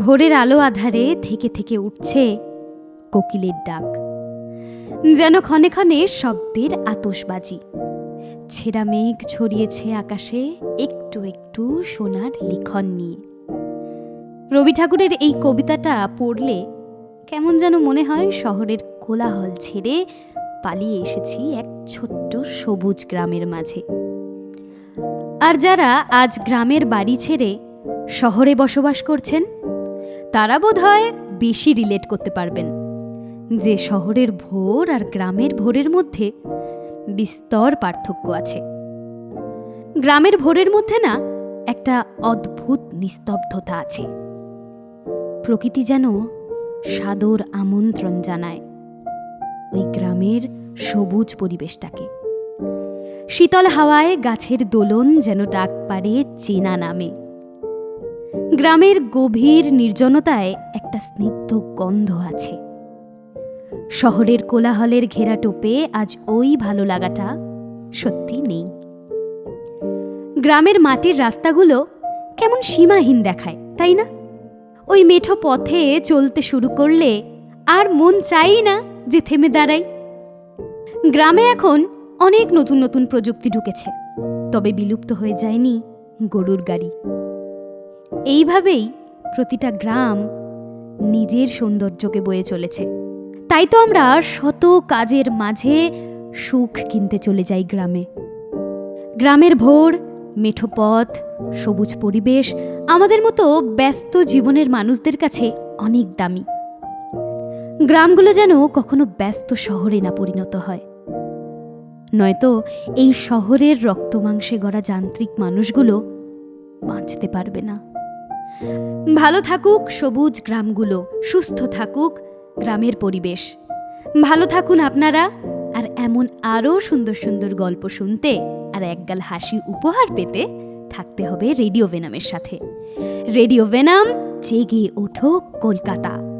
ভোরের আলো আধারে থেকে থেকে উঠছে কোকিলের ডাক। যেন ক্ষণে ক্ষণে শব্দের আতসবাজি ছেঁড়া মেঘ ছড়িয়েছে আকাশে একটু একটু সোনার লিখন নিয়ে। রবি ঠাকুরের এই কবিতাটা পড়লে কেমন যেন মনে হয় শহরের কোলাহল ছেড়ে পালিয়ে এসেছি এক ছোট্ট সবুজ গ্রামের মাঝে। আর যারা আজ গ্রামের বাড়ি ছেড়ে শহরে বসবাস করছেন তারা বোধহয় বেশি রিলেট করতে পারবেন। যে শহরের ভোর আর গ্রামের ভোরের মধ্যে বিস্তর পার্থক্য আছে। গ্রামের ভোরের মধ্যে না একটা অদ্ভুত নিস্তব্ধতা আছে। প্রকৃতি যেন সাদর আমন্ত্রণ জানায় ওই গ্রামের সবুজ পরিবেশটাকে। শীতল হাওয়ায় গাছের দোলন যেন ডাক পাড়ে চেনা নামে। গ্রামের গভীর নির্জনতায় একটা স্নিগ্ধ গন্ধ আছে। শহরের কোলাহলের ঘেরা টোপে আজ ওই ভালো লাগাটা সত্যি নেই। গ্রামের মাটির রাস্তাগুলো কেমন সীমাহীন দেখায়, তাই না? ওই মেঠো পথে চলতে শুরু করলে আর মন চাই না যে থেমে দাঁড়াই। গ্রামে এখন অনেক নতুন নতুন প্রযুক্তি ঢুকেছে, তবে বিলুপ্ত হয়ে যায়নি গরুর গাড়ি। এইভাবেই প্রতিটা গ্রাম নিজের সৌন্দর্যকে বয়ে চলেছে। তাই তো আমরা শত কাজের মাঝে সুখ কিনতে চলে যাই গ্রামে। গ্রামের ভোর, মেঠো পথ, সবুজ পরিবেশ, আমাদের মতো ব্যস্ত জীবনের মানুষদের কাছে অনেক দামি। গ্রামগুলো যেন কখনো ব্যস্ত শহরে না পরিণত হয়। নয়তো এই শহরের রক্তমাংসে গড়া যান্ত্রিক মানুষগুলো বাঁচতে পারবে না। ভালো থাকুক সবুজ গ্রামগুলো, সুস্থ থাকুক গ্রামের পরিবেশ। ভালো থাকুন আপনারা, আর এমন আরও সুন্দর সুন্দর গল্প শুনতে আর একগাল হাসি উপহার পেতে থাকতে হবে রেডিও ভেনামের সাথে। রেডিও ভেনাম, জেগে ওঠো কলকাতা।